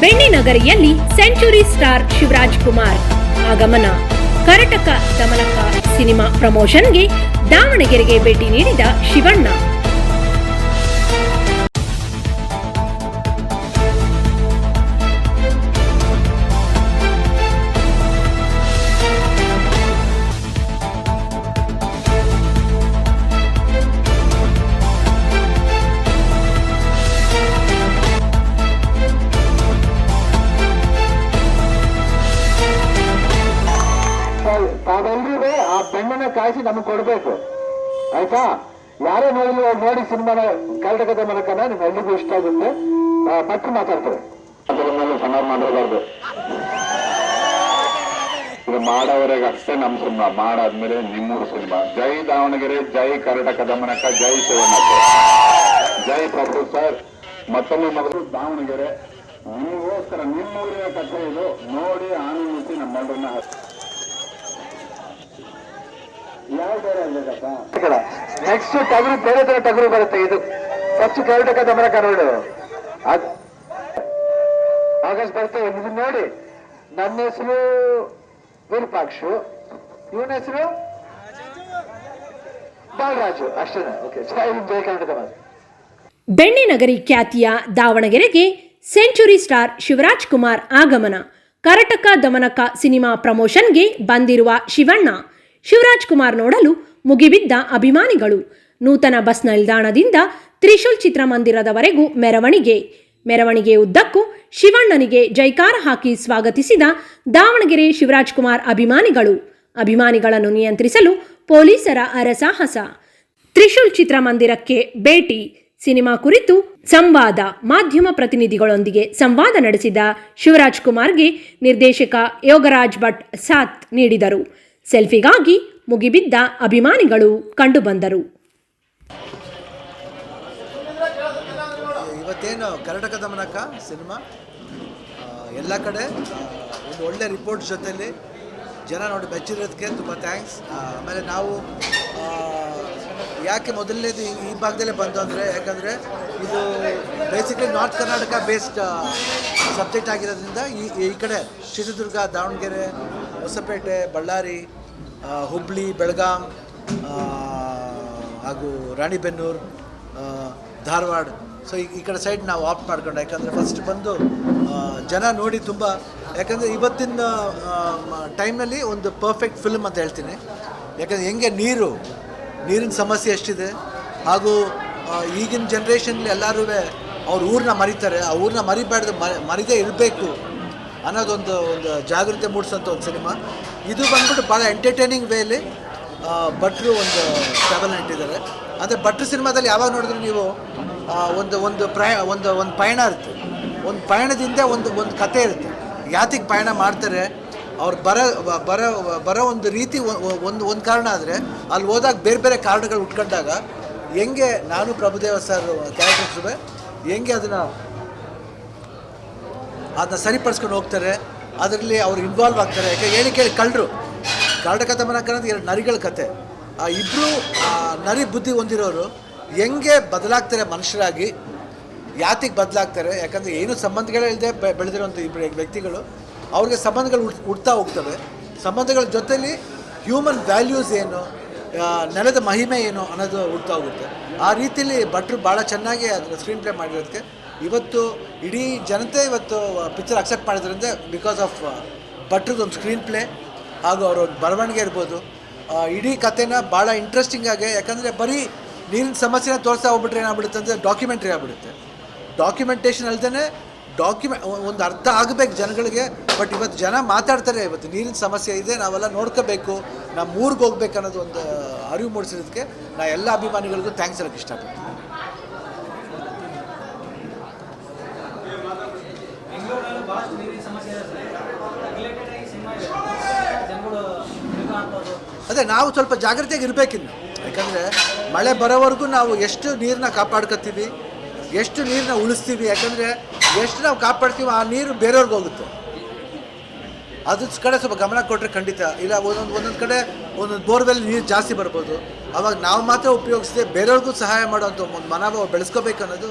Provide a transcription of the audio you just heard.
ಬೆಣ್ಣಿನಗರಿಯಲ್ಲಿ century star Shivaraj Kumar. ಆಗಮನ. Karataka ದಮನಕ cinema ಪ್ರಮೋಷನ್ಗೆ ದಾವಣಗೆರೆಗೆ ಭೇಟಿ ನೀಡಿದ ಶಿವಣ್ಣ. ಬೆಣ್ಣನ್ನ ಕಾಯಿಸಿ ನಮಗೆ ಕೊಡ್ಬೇಕು. ಆಯ್ತಾ? ಯಾರೇ ನೋಡಲಿ ನೋಡಿ ಸಿನಿಮಾನ ಕರ್ನಾಟಕದ ಮೂಲಕನ ಎಲ್ರಿಗೂ ಇಷ್ಟ ಆಗುತ್ತೆ. ಪಟ್ಟು ಮಾತಾಡ್ತಾರೆ. ಮಾಡಬಾರ್ದು ಇದು ಮಾಡೋವರೆಗೆ ಅಷ್ಟೇ ನಮ್ಮ ಸಿನಿಮಾ. ಮಾಡಾದ್ಮೇಲೆ ನಿಮ್ಮೂರು ಸಿನಿಮಾ. ಜೈ ದಾವಣಗೆರೆ, ಜೈ ಕರ್ನಾಟಕದ ಮನಕ ಜೈ ಶಿವಣ್ಣ ಜೈ ಪ್ರಭು ಸರ್. ಮತ್ತೊಮ್ಮೆ ಮೊದಲು ದಾವಣಗೆರೆ. ನಿಮಗೋಸ್ಕರ ನಿಮ್ಮೂರಿನ ಕಥೆ ಇದು. ನೋಡಿ ಆನಂದಿಸಿ ಬೇರೆ ನೆಕ್ಸ್ಟ್ ಟಗರು ಬೇರೆ ತರ ಟಗರು ಬರುತ್ತೆ ಇದು. ಫಸ್ಟ್ ಕರ್ನಾಟಕ ದಮನ ಕರೋಡು ಆಗಸ್ಟ್ ಬರ್ತೇವೆ ಇದು ನೋಡಿ. ನನ್ನ ಹೆಸರು ವಿರೂಪಾಕ್ಷು. ಇವನ ಹೆಸರು? ಬಾಲರಾಜು. ಅಷ್ಟೇ. ಓಕೆ ಜಯ ಕರ್ನಾಟಕ ಮಾತು. ಬೆಣ್ಣಿನಗರಿ ಖ್ಯಾತಿಯ ದಾವಣಗೆರೆಗೆ ಸೆಂಚುರಿ ಸ್ಟಾರ್ ಶಿವರಾಜ್ ಕುಮಾರ್ ಆಗಮನ. ಕರಟಕ ದಮನಕ ಸಿನಿಮಾ ಪ್ರಮೋಷನ್ಗೆ ಬಂದಿರುವ ಶಿವಣ್ಣ. ಶಿವರಾಜ್ ಕುಮಾರ್ ನೋಡಲು ಮುಗಿಬಿದ್ದ ಅಭಿಮಾನಿಗಳು. ನೂತನ ಬಸ್ ನಿಲ್ದಾಣದಿಂದ ತ್ರಿಶೂಲ್ ಚಿತ್ರಮಂದಿರದವರೆಗೂ ಮೆರವಣಿಗೆ. ಮೆರವಣಿಗೆ ಉದ್ದಕ್ಕೂ ಶಿವಣ್ಣನಿಗೆ ಜೈಕಾರ ಹಾಕಿ ಸ್ವಾಗತಿಸಿದ ದಾವಣಗೆರೆ ಶಿವರಾಜ್ ಕುಮಾರ್ ಅಭಿಮಾನಿಗಳು. ಅಭಿಮಾನಿಗಳನ್ನು ನಿಯಂತ್ರಿಸಲು ಪೊಲೀಸರ ಅರಸಾಹಸ. ತ್ರಿಶೂಲ್ ಚಿತ್ರಮಂದಿರಕ್ಕೆ ಭೇಟಿ. ಸಿನಿಮಾ ಕುರಿತು ಸಂವಾದ. ಮಾಧ್ಯಮ ಪ್ರತಿನಿಧಿಗಳೊಂದಿಗೆ ಸಂವಾದ ನಡೆಸಿದ ಶಿವರಾಜ್ ಕುಮಾರ್ಗೆ ನಿರ್ದೇಶಕ ಯೋಗರಾಜ್ ಭಟ್ ಸಾಥ್ ನೀಡಿದರು. ಸೆಲ್ಫಿಗಾಗಿ ಮುಗಿಬಿದ್ದ ಅಭಿಮಾನಿಗಳು ಕಂಡುಬಂದರು. ಇವತ್ತೇನು ಕರ್ನಾಟಕ ದಮನಕ ಸಿನಿಮಾ? ಎಲ್ಲ ಕಡೆ ಒಂದು ಒಳ್ಳೆ ರಿಪೋರ್ಟ್ ಜೊತೆಯಲ್ಲಿ ಜನ ನೋಡಿ ಮೆಚ್ಚಿರೋದಕ್ಕೆ ತುಂಬ ಥ್ಯಾಂಕ್ಸ್ ಆಮೇಲೆ ನಾವು ಯಾಕೆ ಮೊದಲನೇದು ಈ- ಭಾಗದಲ್ಲೇ ಬಂದು ಅಂದರೆ, ಯಾಕಂದರೆ ಇದು basically north Karnataka based subject ಆಗಿರೋದ್ರಿಂದ ಈ ಈ ಕಡೆ ಚಿತ್ರದುರ್ಗ ದಾವಣಗೆರೆ ಹೊಸಪೇಟೆ ಬಳ್ಳಾರಿ ಹುಬ್ಳಿ, ಬೆಳಗಾಂ ಹಾಗೂ ರಾಣಿಬೆನ್ನೂರು ಧಾರವಾಡ. ಸೊ ಈ ಈ ಕಡೆ ಸೈಡ್ ನಾವು ಆಪ್ಟ್ ಮಾಡ್ಕೊಂಡು. ಯಾಕಂದರೆ ಫಸ್ಟ್ ಬಂದು ಜನ ನೋಡಿ ತುಂಬ, ಯಾಕಂದರೆ ಇವತ್ತಿನ ಟೈಮ್ನಲ್ಲಿ ಒಂದು ಪರ್ಫೆಕ್ಟ್ ಫಿಲ್ಮ್ ಅಂತ ಹೇಳ್ತೀನಿ. ಯಾಕಂದರೆ ಹೆಂಗೆ ನೀರು, ನೀರಿನ ಸಮಸ್ಯೆ ಎಷ್ಟಿದೆ, ಹಾಗೂ ಈಗಿನ ಜನ್ರೇಷನ್ಲಿ ಎಲ್ಲರೂ ಅವ್ರ ಊರನ್ನ ಮರಿತಾರೆ. ಆ ಊರನ್ನ ಮರಿಬಾರ್ದು ಮರಿದೇ ಇರಬೇಕು ಅನ್ನೋದೊಂದು, ಒಂದು ಜಾಗೃತಿ ಮೂಡಿಸೋಂಥ ಒಂದು ಸಿನಿಮಾ ಇದು ಬಂದ್ಬಿಟ್ಟು ಭಾಳ ಎಂಟರ್ಟೈನಿಂಗ್ ವೇಲಿ ಭಟ್ರು ಒಂದು ಟ್ರಾವೆಲ್ ಇಟ್ಟಿದ್ದಾರೆ ಅಂದರೆ ಭಟ್ರು ಸಿನಿಮಾದಲ್ಲಿ ಯಾವಾಗ ನೋಡಿದ್ರು ನೀವು ಒಂದು ಒಂದು ಪ್ರಯ, ಒಂದು ಒಂದು ಪಯಣ ಇರುತ್ತೆ. ಒಂದು ಪಯಣದಿಂದ ಒಂದು ಒಂದು ಕತೆ ಇರುತ್ತೆ. ಯಾತಿಗೆ ಪಯಣ ಮಾಡ್ತಾರೆ, ಅವ್ರು ಬರ, ಬರೋ ಬರೋ ಒಂದು ರೀತಿ ಒಂದು ಒಂದು ಕಾರಣ ಆದರೆ, ಅಲ್ಲಿ ಹೋದಾಗ ಬೇರೆ ಬೇರೆ ಕಾರಣಗಳು ಉಟ್ಕೊಂಡಾಗ, ಹೆಂಗೆ ನಾನು ಪ್ರಭುದೇವ ಸರ್ ಕ್ಯಾರೆಕ್ಟರ್ಸ್ ಹೆಂಗೆ ಅದನ್ನು, ಅದನ್ನ ಸರಿಪಡಿಸ್ಕೊಂಡು ಹೋಗ್ತಾರೆ ಅದರಲ್ಲಿ ಅವ್ರು ಇನ್ವಾಲ್ವ್ ಆಗ್ತಾರೆ. ಯಾಕೆ ಹೇಳಿ ಕೇಳಿ, ಕಳ್ಳರು. ಕರಡ ಕಥೆ ಅನ್ನೋದು ಎರಡು ನರಿಗಳ ಕತೆ. ಆ ಇಬ್ಬರು ನರಿ ಬುದ್ಧಿ ಹೊಂದಿರೋರು ಹೆಂಗೆ ಬದಲಾಗ್ತಾರೆ ಮನುಷ್ಯರಾಗಿ, ಯಾತಿಗೆ ಬದಲಾಗ್ತಾರೆ, ಯಾಕಂದರೆ ಏನು ಸಂಬಂಧಗಳೇ ಇಲ್ಲದೆ ಬೆಳೆದಿರುವಂಥ ಇಬ್ಬರು ವ್ಯಕ್ತಿಗಳು, ಅವ್ರಿಗೆ ಸಂಬಂಧಗಳು ಹುಟ್ ಹುಡ್ತಾ ಹೋಗ್ತವೆ. ಸಂಬಂಧಗಳ ಜೊತೆಯಲ್ಲಿ ಹ್ಯೂಮನ್ ವ್ಯಾಲ್ಯೂಸ್ ಏನು ನೆಲದ ಮಹಿಮೆ ಏನು ಅನ್ನೋದು ಹುಡ್ತಾ ಹೋಗುತ್ತೆ. ಆ ರೀತಿಯಲ್ಲಿ ಭಟ್ರು ಭಾಳ ಚೆನ್ನಾಗಿ ಅದನ್ನು ಸ್ಕ್ರೀನ್ ಪ್ಲೇ ಮಾಡಿರೋದಕ್ಕೆ ಇವತ್ತು ಇಡೀ ಜನತೆ ಇವತ್ತು ಪಿಕ್ಚರ್ ಅಕ್ಸೆಪ್ಟ್ ಮಾಡಿದ್ರಿಂದ ಬಿಕಾಸ್ ಆಫ್ ಭಟ್ರದ್ದು ಒಂದು ಸ್ಕ್ರೀನ್ ಪ್ಲೇ ಹಾಗೂ ಅವರ ಒಂದು ಬರವಣಿಗೆ ಇರ್ಬೋದು. ಇಡೀ ಕಥೆನ ಭಾಳ ಇಂಟ್ರೆಸ್ಟಿಂಗ್ ಆಗಿ, ಯಾಕಂದರೆ ಬರೀ ನೀರಿನ ಸಮಸ್ಯೆನ ತೋರಿಸ್ತಾ ಹೋಗ್ಬಿಟ್ರೆ ಏನಾಗ್ಬಿಡುತ್ತೆ ಅಂದರೆ ಡಾಕ್ಯುಮೆಂಟ್ರಿ ಆಗ್ಬಿಡುತ್ತೆ. ಡಾಕ್ಯುಮೆಂಟೇಷನ್ ಅಲ್ಲದೇ ಡಾಕ್ಯುಮೆ ಒಂದು ಅರ್ಥ ಆಗಬೇಕು ಜನಗಳಿಗೆ ಬಟ್ ಇವತ್ತು ಜನ ಮಾತಾಡ್ತಾರೆ, ಇವತ್ತು ನೀರಿನ ಸಮಸ್ಯೆ ಇದೆ, ನಾವೆಲ್ಲ ನೋಡ್ಕೋಬೇಕು ನಮ್ಮ ಊರಿಗೆ ಹೋಗ್ಬೇಕು ಅನ್ನೋದು ಒಂದು ಅರಿವು ಮೂಡಿಸಿರೋದಕ್ಕೆ ನಾ ಎಲ್ಲ ಅಭಿಮಾನಿಗಳಿಗೂ ಥ್ಯಾಂಕ್ಸ್ ಹೇಳೋಕ್ಕೆ ಇಷ್ಟಪಡ್ತೀನಿ. ಅದೇ ನಾವು ಸ್ವಲ್ಪ ಜಾಗ್ರತೆಯಾಗಿ ಇರಬೇಕಿನ್ನು. ಯಾಕಂದರೆ ಮಳೆ ಬರೋವರೆಗೂ ನಾವು ಎಷ್ಟು ನೀರನ್ನ ಕಾಪಾಡ್ಕೊತೀವಿ ಎಷ್ಟು ನೀರನ್ನ ಉಳಿಸ್ತೀವಿ, ಯಾಕಂದರೆ ಎಷ್ಟು ನಾವು ಕಾಪಾಡ್ತೀವಿ ಆ ನೀರು ಬೇರೆಯವ್ರಿಗೆ ಹೋಗುತ್ತೆ. ಅದ್ರ ಕಡೆ ಸ್ವಲ್ಪ ಗಮನ ಕೊಟ್ಟರೆ ಖಂಡಿತ. ಇಲ್ಲ, ಒಂದೊಂದು ಒಂದೊಂದು ಕಡೆ ಒಂದೊಂದು ಬೋರ್ವೆಲ್ ನೀರು ಜಾಸ್ತಿ ಬರ್ಬೋದು. ಅವಾಗ ನಾವು ಮಾತ್ರ ಉಪಯೋಗಿಸದೆ ಬೇರೆಯವ್ರಿಗೂ ಸಹಾಯ ಮಾಡೋ ಒಂದು ಮನೋಭಾವ ಬೆಳೆಸ್ಕೋಬೇಕು ಅನ್ನೋದು